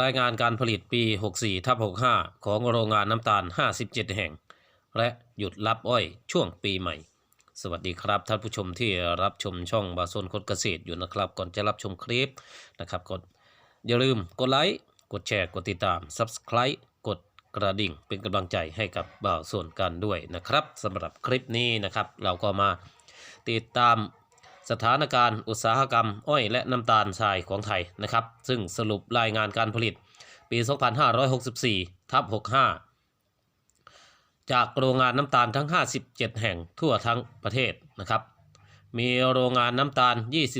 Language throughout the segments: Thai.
รายงานการผลิตปี 64ทับ65 ของโรงงานน้ำตาล 57 แห่ง และหยุดรับอ้อยช่วงปีใหม่ สวัสดีครับท่านผู้ชมที่รับชมช่องบาโซนคนเกษตรอยู่นะครับ ก่อนจะรับชมคลิปนะครับกดอย่าลืมกดไลค์กดแชร์กดติดตาม Subscribe กดกระดิ่งเป็นกำลังใจให้กับบ่าวส่วนกันด้วยนะครับสำหรับคลิปนี้นะครับ เราก็มาติดตาม สถานการณ์อุตสาหกรรม อ้อยและน้ำตาลทรายของไทยนะครับ ซึ่งสรุปรายงานการผลิตปี 2564 ทับ 65 จากโรงงานน้ำตาลทั้ง 57 แห่งทั่วทั้งประเทศนะครับ มีโรงงานน้ำตาล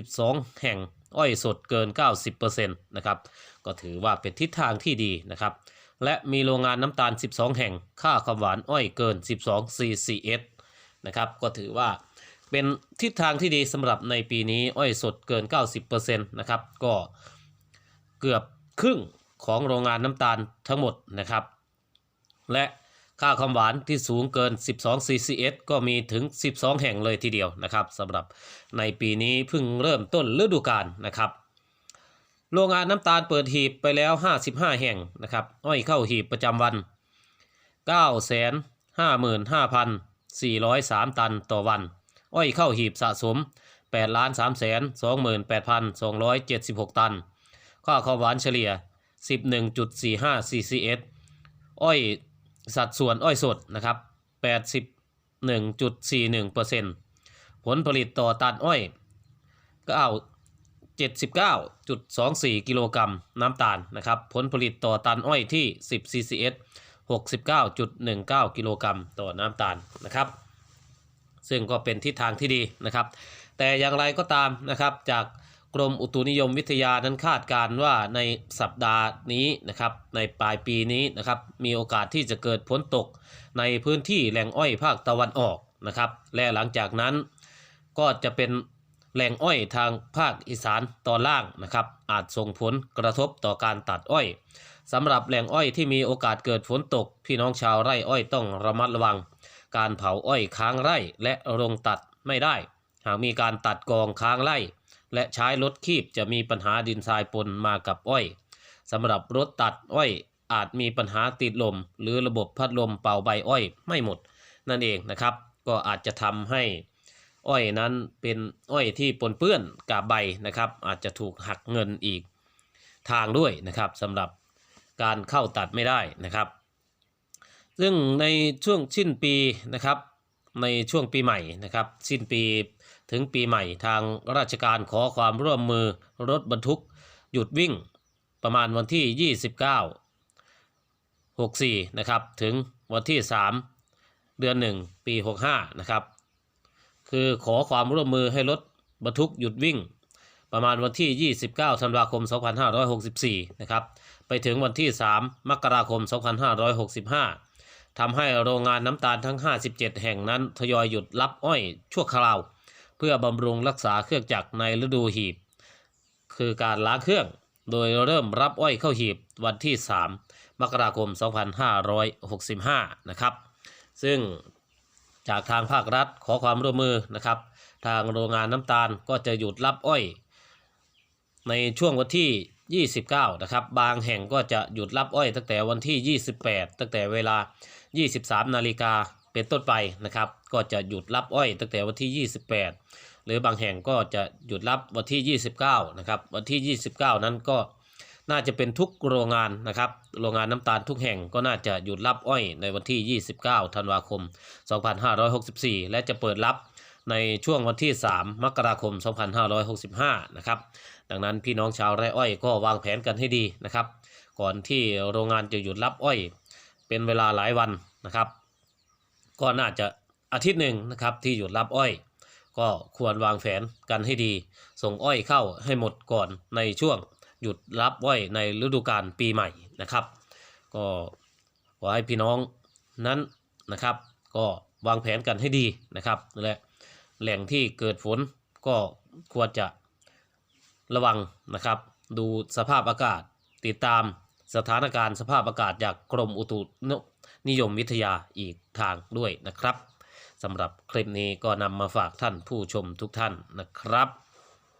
22 แห่งอ้อยสดเกิน 90%นะครับ ก็ถือว่าเป็นทิศทางที่ดีนะครับ และมีโรงงานน้ำตาล 12 แห่ง ค่าความหวานอ้อยเกิน 12 CCS นะครับ ก็ถือว่า เป็นทิศทางที่ดีสำหรับในปีนี้อ้อยสดเกิน 90%นะครับก็เกือบครึ่งของโรงงานน้ำตาลทั้งหมดนะครับ และค่าความหวานที่สูงเกิน 12 CCS ก็มีถึง 12 แห่งเลยทีเดียวนะครับสำหรับในปีนี้เพิ่งเริ่มต้นฤดูกาลนะครับ โรงงานน้ำตาลเปิดหีบไปแล้ว 55 แห่งนะครับ อ้อยเข้าหีบประจำวัน 955,403 ตันต่อวัน อ้อยเข้าหีบสะสม8ล้าน3 2 8 2 7 6 ตัน ค่าความหวานเฉลี่ย 11.45 CCS อ้อยสัดส่วนอ้อยสดนะครับ 81.41%ผลผลิตต่อตันอ้อย9 79.24 กิโลกรัมน้ำตาลนะครับ ผลผลิตต่อตันอ้อยที่ 10 CCS 69.19 กิโลกรัมต่อน้ำตาลนะครับ ซึ่งก็เป็นทิศทางที่ดีนะครับ แต่อย่างไรก็ตามนะครับจากกรมอุตุนิยมวิทยานั้นคาดการว่าในสัปดาห์นี้นะครับในปลายปีนี้นะครับมีโอกาสที่จะเกิดฝนตกในพื้นที่แหล่งอ้อยภาคตะวันออกนะครับและหลังจากนั้นก็จะเป็นแหล่งอ้อยทางภาคอีสานตอนล่างนะครับอาจส่งผลกระทบต่อการตัดอ้อยสำหรับแหล่งอ้อยที่มีโอกาสเกิดฝนตก พี่น้องชาวไร่อ้อยต้องระมัดระวัง การเผาอ้อยค้างไร่และโรงตัดไม่ได้ หากมีการตัดกองค้างไร่ และใช้รถคีบจะมีปัญหาดินทรายปนมากับอ้อยสำหรับรถตัดอ้อยอาจมีปัญหาติดลม หรือระบบพัดลมเป่าใบอ้อยไม่หมด นั่นเองนะครับ ก็อาจจะทำให้อ้อยนั้นเป็นอ้อยที่ปนเปื้อนกับใบนะครับ อาจจะถูกหักเงินอีกทางด้วยนะครับสำหรับการเข้าตัดไม่ได้นะครับ ซึ่งในช่วงสิ้นปีนะครับในช่วงปีใหม่นะครับ สิ้นปีถึงปีใหม่ทางราชการขอความร่วมมือรถบรรทุก หยุดวิ่งประมาณวันที่ 29 64 นะครับ ถึงวันที่ 3 เดือน 1 ปี 65 นะครับ คือขอความร่วมมือให้รถบรรทุกหยุดวิ่ง ประมาณวันที่ 29 ธันวาคม 2564 นะครับ ไปถึงวันที่ 3 มกราคม 2565 ทำให้โรงงานน้ำตาลทั้ง 57 แห่งนั้นทยอยหยุดรับอ้อยชั่วคราว เพื่อบำรุงรักษาเครื่องจักรในฤดูหีบ คือการล้างเครื่อง โดยเริ่มรับอ้อยเข้าหีบวันที่ 3 มกราคม 2565 นะครับ ซึ่งจากทางภาครัฐขอความร่วมมือนะครับ ทางโรงงานน้ำตาลก็จะหยุดรับอ้อย ในช่วงวันที่ 29 นะครับ บางแห่งก็จะหยุดรับอ้อยตั้งแต่วันที่ 28 ตั้งแต่เวลา 23 นาฬิกาเป็นต้นไปนะครับ ก็จะหยุดรับอ้อยตั้งแต่วันที่ 28 หรือบางแห่งก็จะหยุดรับวันที่ 29 นะครับ วันที่ 29 นั้นก็น่าจะเป็นทุกโรงงานนะครับ โรงงานน้ำตาลทุกแห่งก็น่าจะหยุดรับอ้อยในวันที่ 29 ธันวาคม 2564 และจะเปิดรับในช่วงวันที่ 3 มกราคม 2565 นะครับ ดังนั้นพี่น้องชาวไร่อ้อยก็วางแผนกันให้ดีนะครับ ก่อนที่โรงงานจะหยุดรับอ้อย เป็นเวลาหลายวันนะครับ ก็น่าจะอาทิตย์หนึ่งนะครับที่หยุดรับอ้อย ก็ควรวางแผนกันให้ดี ส่งอ้อยเข้าให้หมดก่อนในช่วงหยุดรับอ้อยในฤดูกาลปีใหม่นะครับ ก็ขอให้พี่น้องนั้นนะครับ ก็วางแผนกันให้ดีนะครับและแหล่งที่เกิดฝนก็ควรจะระวังนะครับ ดูสภาพอากาศติดตาม สถานการณ์สภาพอากาศจากกรมอุตุนิยมวิทยาอีกทางด้วยนะครับสำหรับคลิปนี้ก็นำมาฝากท่านผู้ชมทุกท่านนะครับ